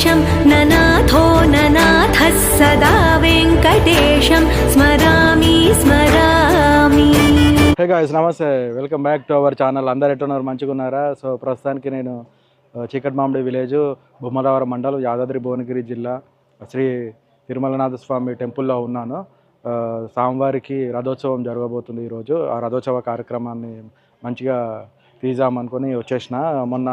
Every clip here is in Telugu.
वेङ्कटेशं ननाथो ननाथः सदा वेङ्कटेशं स्मरामि स्मरामि హే గాయస్ నమస్తే welcome back to our channel అందరు ఎట్టున్నారు మంచిగా ఉన్నారా సో ప్రస్తుతానికి నేను ఆ, చీకటి మామిడి విలేజ్ బొమ్మలవరం మండలం యాదాద్రి భువనగిరి జిల్లా శ్రీ తిరుమలనాథ స్వామి టెంపుల్లో ఉన్నాను ఆ, స్వామివారికి రథోత్సవం జరగబోతుంది ఈరోజు ఆ రథోత్సవ కార్యక్రమాన్ని మంచిగా తీద్దామనుకొని వచ్చేసిన మొన్న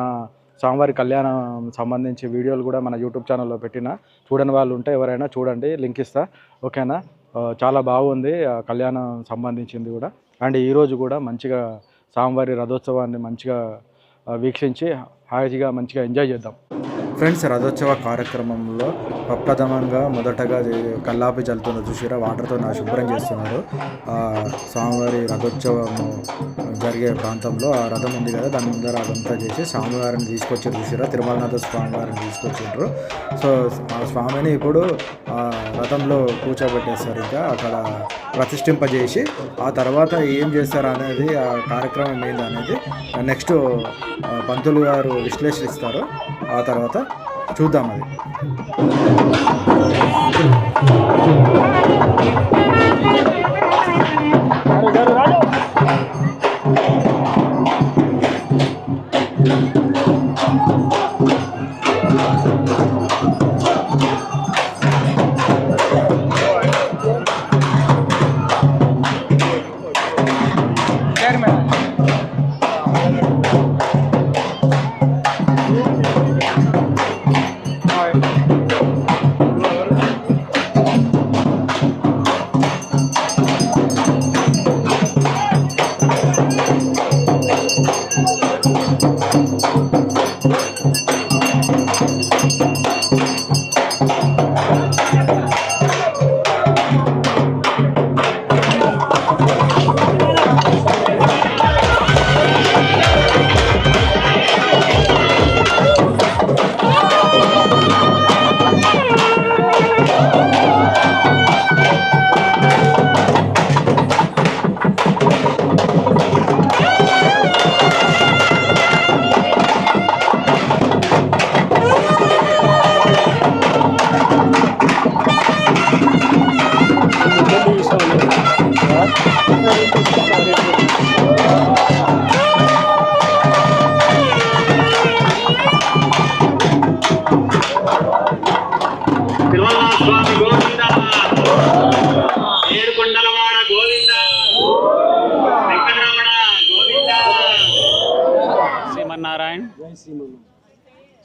స్వామివారి కళ్యాణం సంబంధించి వీడియోలు కూడా మన యూట్యూబ్ ఛానల్లో పెట్టిన. చూడని వాళ్ళు ఉంటే ఎవరైనా చూడండి లింక్ ఇస్తా. ఓకేనా? చాలా బాగుంది ఆ కళ్యాణం సంబంధించింది కూడా. అండ్ ఈరోజు కూడా మంచిగా స్వామివారి రథోత్సవాన్ని మంచిగా వీక్షించి హాయిగా మంచిగా ఎంజాయ్ చేద్దాం. ఫ్రెండ్స్ రథోత్సవ కార్యక్రమంలో ప్రప్రథమంగా మొదటగా కల్లాపి చల్లుతున్న చూసిరా వాటర్తో నా శుభ్రం చేస్తున్నారు. స్వామివారి రథోత్సవం జరిగే ప్రాంతంలో ఆ రథం ఉంది కదా దాని ముందర అదంతా చేసి స్వామివారిని తీసుకొచ్చి చూసిరా తిరుమలనాథ స్వామివారిని తీసుకొచ్చిండ్రు. సో ఆ స్వామిని ఇప్పుడు ఆ రథంలో కూర్చోబెట్టేస్తారు ఇంకా అక్కడ ప్రతిష్ఠింపజేసి ఆ తర్వాత ఏం చేస్తారు అనేది ఆ కార్యక్రమం ఏంది అనేది నెక్స్ట్ పంతులు గారు విశ్లేషిస్తారు. ఆ తర్వాత చూద్దాం అది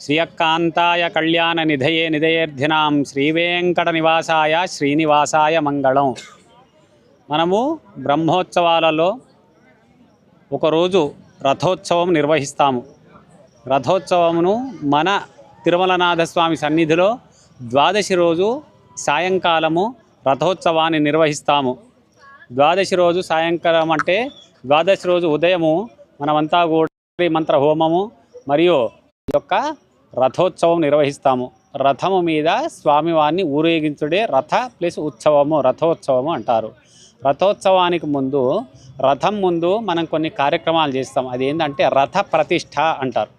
శ్రీయక్కాంతాయ కళ్యాణ నిధయే నిధయేర్ధినాం శ్రీవేంకట నివాసాయ శ్రీనివాసాయ మంగళం. మనము బ్రహ్మోత్సవాలలో ఒకరోజు రథోత్సవం నిర్వహిస్తాము. రథోత్సవమును మన తిరుమలనాథస్వామి సన్నిధిలో ద్వాదశి రోజు సాయంకాలము రథోత్సవాన్ని నిర్వహిస్తాము. ద్వాదశి రోజు సాయంకాలం అంటే ద్వాదశి రోజు ఉదయము మనమంతా కూడా మంత్ర హోమము మరియు యొక్క రథోత్సవం నిర్వహిస్తాము. రథము మీద స్వామివారిని ఊరేగించుడే రథ ప్లస్ ఉత్సవము రథోత్సవము అంటారు. రథోత్సవానికి ముందు రథం ముందు మనం కొన్ని కార్యక్రమాలు చేస్తాం. అది ఏంటంటే రథ ప్రతిష్ట అంటారు.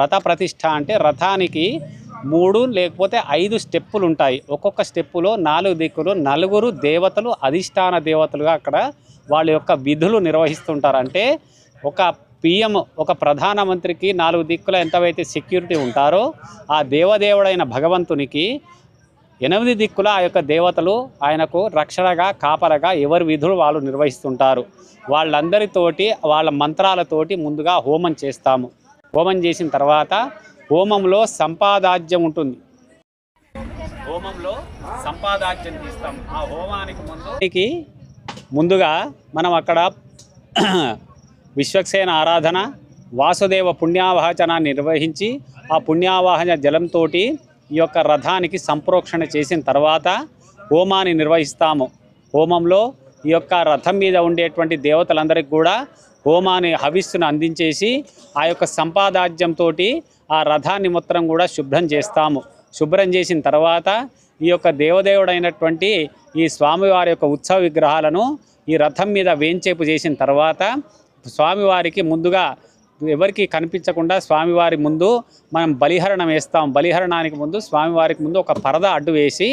రథ ప్రతిష్ఠ అంటే రథానికి మూడు లేకపోతే ఐదు స్టెప్పులు ఉంటాయి. ఒక్కొక్క స్టెప్పులో నాలుగు దిక్కులు నలుగురు దేవతలు అధిష్టాన దేవతలుగా అక్కడ వాళ్ళ యొక్క విధులు నిర్వహిస్తుంటారు. అంటే ఒక పిఎం ఒక ప్రధానమంత్రికి నాలుగు దిక్కుల ఎంతవైతే సెక్యూరిటీ ఉంటారో ఆ దేవదేవుడైన భగవంతునికి ఎనిమిది దిక్కుల ఆ యొక్క దేవతలు ఆయనకు రక్షణగా కాపలగా ఎవరి విధులు వాళ్ళు నిర్వహిస్తుంటారు. వాళ్ళందరితోటి వాళ్ళ మంత్రాలతోటి ముందుగా హోమం చేస్తాము. హోమం చేసిన తర్వాత హోమంలో సంపాదాజ్యం ఉంటుంది. హోమంలో సంపాదాజ్యం తీస్తాం ఆ హోమానికి ముందు ముందుగా మనం అక్కడ విశ్వక్సేన ఆరాధన వాసుదేవ పుణ్యావాహచన నిర్వహించి ఆ పుణ్యావాహన జలంతో ఈ యొక్క రథానికి సంప్రోక్షణ చేసిన తర్వాత హోమాన్ని నిర్వహిస్తాము. హోమంలో ఈ యొక్క రథం మీద ఉండేటువంటి దేవతలందరికీ కూడా హోమాన్ని హవిస్సును అందించేసి ఆ యొక్క సంపాదాజ్యంతో ఆ రథాన్ని మొత్తం కూడా శుభ్రం చేస్తాము. శుభ్రం చేసిన తర్వాత ఈ యొక్క దేవదేవుడైనటువంటి ఈ స్వామివారి యొక్క ఉత్సవ విగ్రహాలను ఈ రథం మీద వేంచేపు చేసిన తర్వాత స్వామివారికి ముందుగా ఎవరికి కనిపించకుండా స్వామివారి ముందు మనం బలిహరణం వేస్తాం. బలిహరణానికి ముందు స్వామివారికి ముందు ఒక పరద అడ్డు వేసి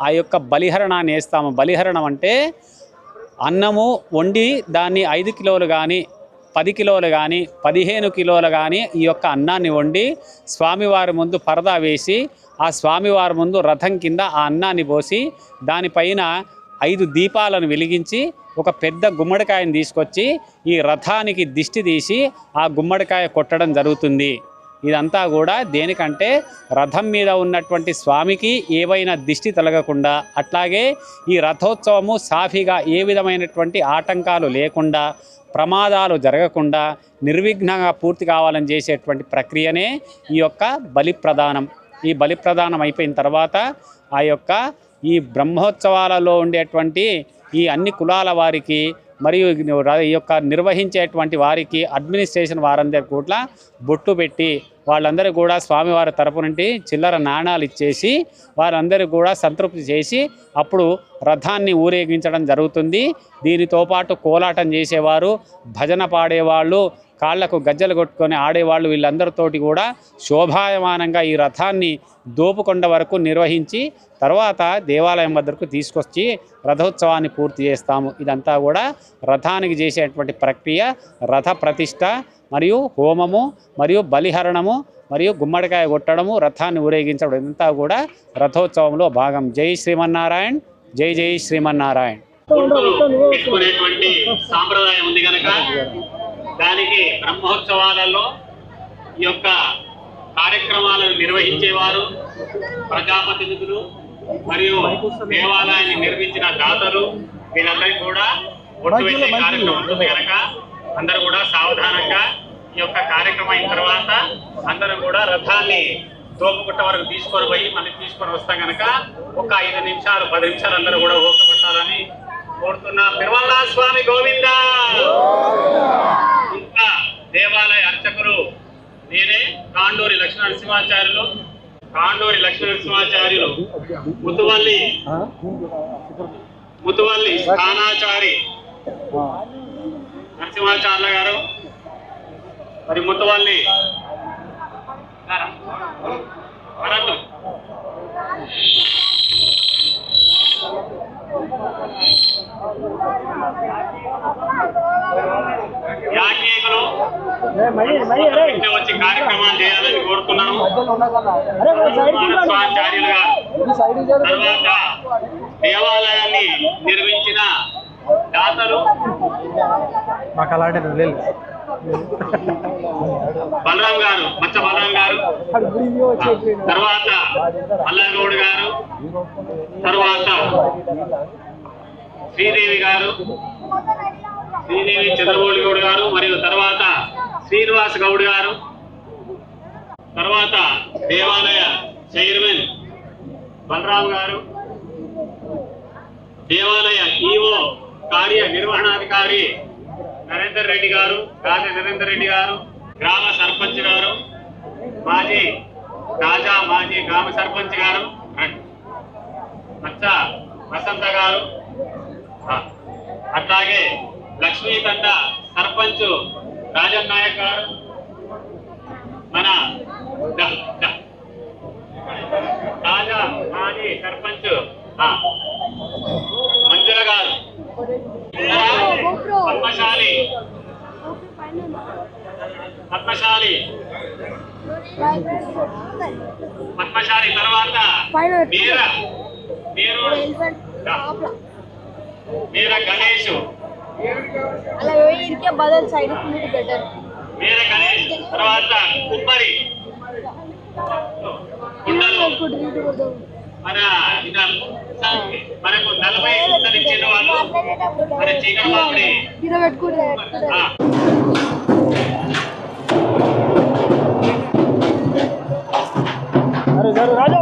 ఆ యొక్క బలిహరణాన్ని వేస్తాము. బలిహరణం అంటే అన్నము వండి దాన్ని ఐదు కిలోలు కానీ పది కిలోలు కానీ పదిహేను కిలోలు కానీ ఈ యొక్క అన్నాన్ని వండి స్వామివారి ముందు పరదా వేసి ఆ స్వామివారి ముందు రథం కింద ఆ అన్నాన్ని పోసి దానిపైన ఐదు దీపాలను వెలిగించి ఒక పెద్ద గుమ్మడికాయని తీసుకొచ్చి ఈ రథానికి దిష్టి తీసి ఆ గుమ్మడికాయ కొట్టడం జరుగుతుంది. ఇదంతా కూడా దేనికంటే రథం మీద ఉన్నటువంటి స్వామికి ఏవైనా దిష్టి తొలగకుండా అట్లాగే ఈ రథోత్సవము సాఫీగా ఏ విధమైనటువంటి ఆటంకాలు లేకుండా ప్రమాదాలు జరగకుండా నిర్విఘ్నంగా పూర్తి కావాలని చేసేటువంటి ప్రక్రియనే ఈ యొక్క బలి ప్రదానం ఈ బలి ప్రదానం అయిపోయిన తర్వాత ఆ యొక్క ఈ బ్రహ్మోత్సవాలలో ఉండేటువంటి ఈ అన్ని కులాల వారికి మరియు ఈ యొక్క నిర్వహించేటువంటి వారికి అడ్మినిస్ట్రేషన్ వారందరి కూడా బొట్టు పెట్టి వాళ్ళందరూ కూడా స్వామివారి తరపు నుండి చిల్లర నాణాలు ఇచ్చేసి వారందరూ కూడా సంతృప్తి చేసి అప్పుడు రథాన్ని ఊరేగించడం జరుగుతుంది. దీనితో పాటు కోలాటం చేసేవారు భజన పాడేవాళ్ళు కాళ్ళకు గజ్జలు కొట్టుకొని ఆడేవాళ్ళు వీళ్ళందరితోటి కూడా శోభాయమానంగా ఈ రథాన్ని దోపుకొండ వరకు నిర్వహించి తర్వాత దేవాలయం వద్దకు తీసుకొచ్చి రథోత్సవాన్ని పూర్తి చేస్తాము. ఇదంతా కూడా రథానికి చేసేటువంటి ప్రక్రియ రథ ప్రతిష్ట మరియు హోమము మరియు బలిహరణము మరియు గుమ్మడికాయ కొట్టడము రథాన్ని ఊరేగించడం ఇదంతా కూడా రథోత్సవంలో భాగం. జై శ్రీమన్నారాయణ జై జై శ్రీమన్నారాయణ. సాంప్రదాయం ఉంది కనుక దానికి బ్రహ్మోత్సవాలలో ఈ యొక్క కార్యక్రమాలను నిర్వహించేవారు ప్రజాప్రతినిధులు మరియు దేవాలయాన్ని నిర్మించిన దాతలు వీళ్ళందరికీ కూడా ఒట్టు వేసే కార్యక్రమం ఉంటుంది కనుక అందరూ కూడా సావధానంగా ఈ యొక్క కార్యక్రమం అయిన తర్వాత అందరూ కూడా రథాన్ని తోపుకుట్ట వరకు తీసుకొని పోయి మళ్ళీ తీసుకొని వస్తాం కనుక ఒక ఐదు నిమిషాలు పది నిమిషాలు అందరూ కూడా ఓపికపట్టాలని కోరుతున్నా. తిరుమల స్వామి గోవింద ఇంకా దేవాలయ అర్చకులు నేనే కాండూరి లక్ష్మణ నరసింహాచార్యులు కాండూరి లక్ష్మీ నరసింహాచార్యులు ముతువల్లి ముతువల్లి స్థానాచారి నరసింహాచార్యుల గారు మరి ముతువల్లి వరద్దు యాజ్ఞికులు వచ్చి కార్యక్రమాలు చేయాలని తర్వాత దేవాలయాన్ని నిర్మించిన దాతలు మాకు అలాంటి బలరాం గారు మచ్చ బలరాం గారు. తర్వాత అల్లగౌడ్ గారు. తర్వాత శ్రీదేవి గారు. శ్రీదేవి చంద్రబోళి గౌడ్ గారు మరియు తర్వాత శ్రీనివాస్ గౌడ్ గారు. తర్వాత దేవాలయ చైర్మన్ బలరాం గారు. దేవాలయ ఈఓ కార్య నిర్వహణాధికారి నరేందర్ రెడ్డి గారు రాజ నరేందర్ రెడ్డి గారు గ్రామ సర్పంచ్ గారు మాజీ తాజా మాజీ గ్రామ సర్పంచ్ గారు మచ్చ వసంత గారు. అట్లాగే అట్లాగే లక్ష్మీకండ సర్పంచ్ రాజన్ నాయక్ గారు. మన తాజా మాజీ సర్పంచ్ ఆ, మంజుల గారు. పద్మశాలి. పద్మశాలి. పద్మశాలి తర్వాత మీర మీరు మీర గణేష్. అలా ఇరికే బదల్ సైడ్ ఫుల్ బెటర్ వేరే గణేష్ తర్వాత కుమ్మరి మన మనకు నలభై ఇచ్చిన వాళ్ళు చీకటి పెట్టుకుంటే రాజు.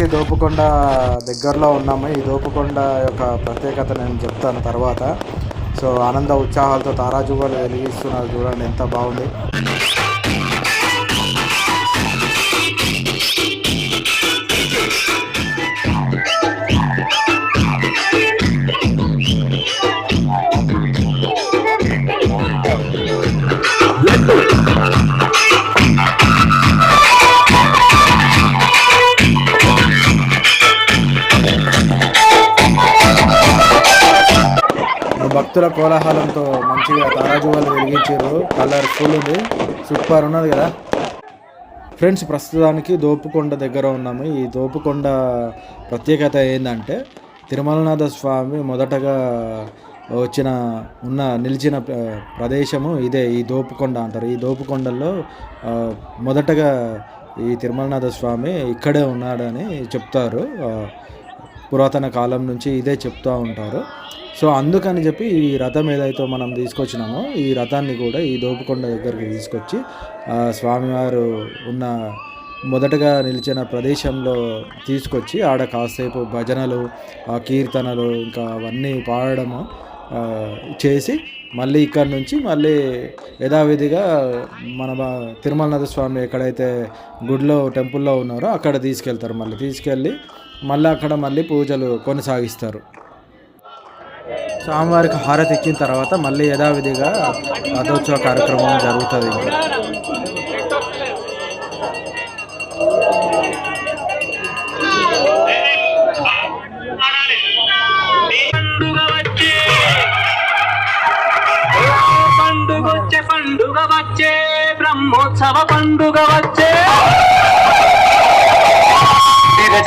ఫ్రెండ్స్ దోపుకొండ దగ్గరలో ఉన్నాము. ఈ దోపుకొండ యొక్క ప్రత్యేకత నేను చెప్తాను తర్వాత. సో ఆనంద ఉత్సాహాలతో తారాజువాలు వెలిగిస్తున్నారు. చూడండి ఎంత బాగుంది. భక్తుల కోలాహలంతో మంచిగా తారాజువాలు వెలిగించారు. కలర్ఫుల్ ఉంది. సూపర్ ఉన్నది కదా. ఫ్రెండ్స్ ప్రస్తుతానికి దోపుకొండ దగ్గర ఉన్నాము. ఈ దోపుకొండ ప్రత్యేకత ఏంటంటే తిరుమలనాథ స్వామి మొదటగా వచ్చిన ఉన్న నిలిచిన ప్రదేశము ఇదే ఈ దోపుకొండ అంటారు. ఈ దోపుకొండల్లో మొదటగా ఈ తిరుమలనాథ స్వామి ఇక్కడే ఉన్నాడని చెప్తారు. పురాతన కాలం నుంచి ఇదే చెప్తూ ఉంటారు. సో అందుకని చెప్పి ఈ రథం ఏదైతే మనం తీసుకొచ్చినామో ఈ రథాన్ని కూడా ఈ దోపుకొండ దగ్గరికి తీసుకొచ్చి స్వామివారు ఉన్న మొదటగా నిలిచిన ప్రదేశంలో తీసుకొచ్చి ఆడ కాసేపు భజనలు ఆ కీర్తనలు ఇంకా అవన్నీ పాడడము చేసి మళ్ళీ ఇక్కడ నుంచి మళ్ళీ యథావిధిగా మన బా- తిరుమలనాథ స్వామి ఎక్కడైతే గుడిలో టెంపుల్లో ఉన్నారో అక్కడ తీసుకెళ్తారు. మళ్ళీ తీసుకెళ్ళి మళ్ళీ అక్కడ మళ్ళీ పూజలు కొనసాగిస్తారు. స్వామివారికి హారతి ఇచ్చిన తర్వాత మళ్ళీ యథావిధిగా రథోత్సవ కార్యక్రమం జరుగుతుంది పండుగ వచ్చే పండుగ వచ్చే పండుగ వచ్చే బ్రహ్మోత్సవ పండుగ వచ్చే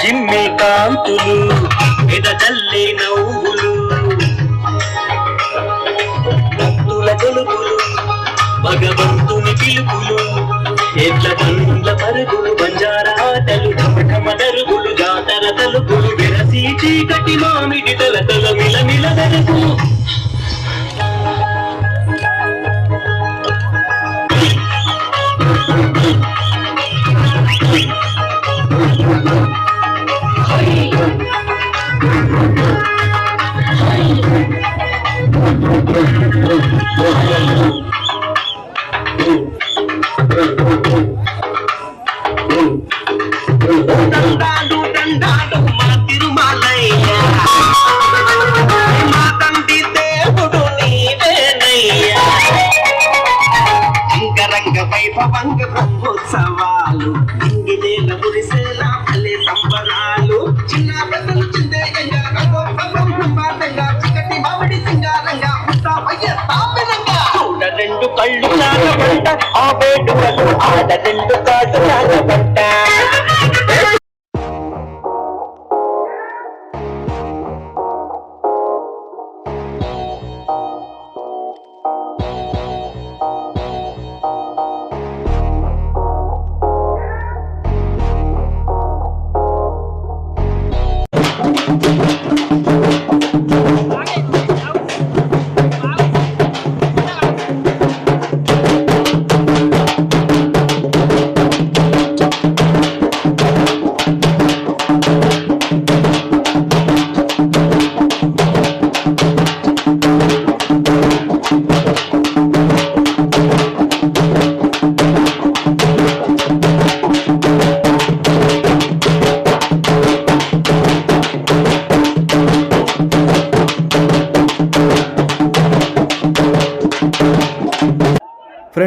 జిమ్మి కాంతులు ఎదజల్లి నవ్వులు భగవంతుని పిలుపులు ఎట్ల పండ్ల పరుగులు బంజారాటలు ఆటలు నరుగులు జాతర తలుపులు విరసి చీకటి మామిడి తల తల మిల మిల ஆபேட்டு ஆதரண்டு காசு ஆசைப்பட்டேன்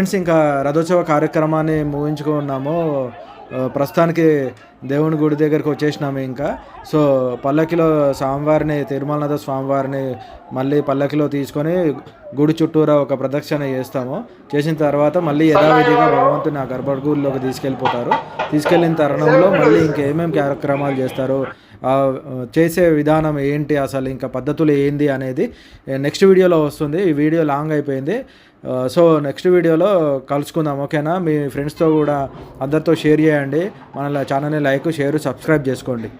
ఫ్రెండ్స్ ఇంకా రథోత్సవ కార్యక్రమాన్ని ముగించుకున్నాము. ప్రస్తుతానికి దేవుని గుడి దగ్గరికి వచ్చేసినాము ఇంకా. సో పల్లకిలో స్వామివారిని తిరుమలనాథ స్వామివారిని మళ్ళీ పల్లకిలో తీసుకొని గుడి చుట్టూరా ఒక ప్రదక్షిణ చేస్తాము. చేసిన తర్వాత మళ్ళీ యథావిధిగా భగవంతుని ఆ గర్భగుడిలోకి తీసుకెళ్ళిపోతారు. తీసుకెళ్ళిన తరుణంలో మళ్ళీ ఇంకేమేమి కార్యక్రమాలు చేస్తారు? చేసే విధానం ఏంటి అసలు ఇంకా పద్ధతులు ఏంది అనేది నెక్స్ట్ వీడియోలో వస్తుంది. ఈ వీడియో లాంగ్ అయిపోయింది. సో నెక్స్ట్ వీడియోలో కలుసుకుందాం ఓకేనా మీ ఫ్రెండ్స్తో కూడా అందరితో షేర్ చేయండి. మన ఛానల్ని లైక్ షేర్ సబ్స్క్రైబ్ చేసుకోండి.